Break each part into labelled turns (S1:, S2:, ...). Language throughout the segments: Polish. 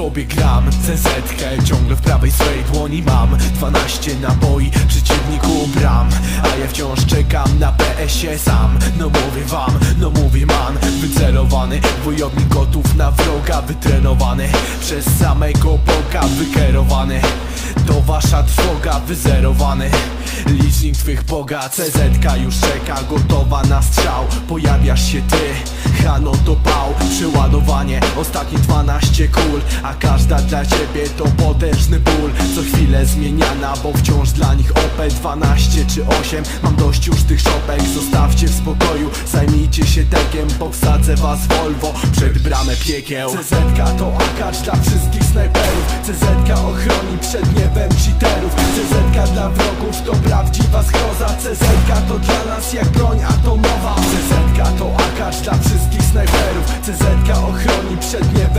S1: sobie gram CZ ciągle w prawej swej dłoni mam 12 naboi przeciwniku bram A ja wciąż czekam na PS-ie sam. No mówię wam, no mówię man Wycelowany, wojownik gotów na wroga Wytrenowany, przez samego Boga Wykierowany to wasza trwoga, wyzerowany Licznik twych boga, CZ już czeka Gotowa na strzał, pojawiasz się ty Ostatnie 12 kul A każda dla ciebie to potężny ból. Co chwilę zmieniana, bo wciąż dla nich OP 12 czy 8 Mam dość już tych szopek, zostawcie w spokoju. Zajmijcie się tekiem, powsadzę was Volvo. Przed bramę piekieł. CZ to akacz dla wszystkich snajperów. CZ ochroni przed niebem cheaterów. CZ dla wrogów to prawdziwa schroza CZ to dla nas jak broń atomowa. CZ to akacz dla wszystkich snajperów. CZ ochroni przed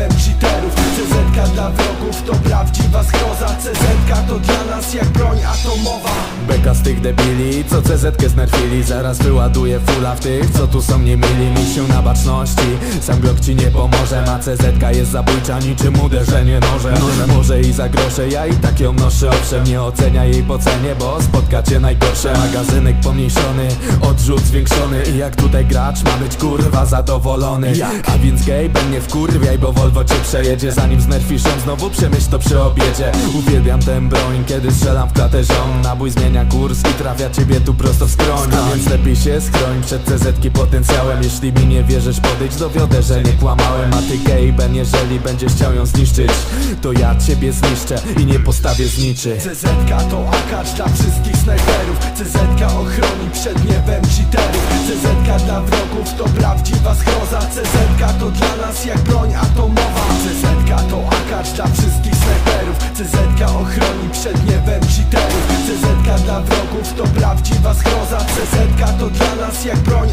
S1: broń atomowa.
S2: Beka z tych debili, co CZ znerfili. Zaraz wyładuję fula w tych, co tu są nie mili Misiu na baczności, sam Glock ci nie pomoże. Ma CZ jest zabójcza niczym uderzenie nożem. Może i za grosze, ja i tak ją noszę. Owszem, nie ocenia jej po cenie, bo spotka cię najgorsze. Magazynek pomniejszony, odrzut zwiększony. I jak tutaj gracz ma być kurwa zadowolony. A więc gej, nie wkurwiaj, bo Volvo cię przejedzie. Zanim znerfisz ją znowu przemyśl to przy obiedzie. Uwielbiam tę broń, kiedy strzelam w klatę ziom Nabój zmienia kurs i trafia ciebie tu prosto w skroń. A więc lepiej się skroń przed CZ-ki potencjałem. Jeśli mi nie wierzysz, podejdź dowiodę, że nie kłamałem A ty gej, ben, jeżeli będziesz chciał ją zniszczyć To ja ciebie zniszczę i nie postawię zniczy
S1: CZ to akacz dla wszystkich snajperów. CZ ochroni przed niebem cheaterów. CZ dla wrogów to prawdziwa schroza. CZ to dla nas jak broń atomowa. CZ to akacz dla wszystkich snajperów CZ ochroni przed niebem cheaterów CZ dla wrogów to prawdziwa schroza CZ to dla nas jak broń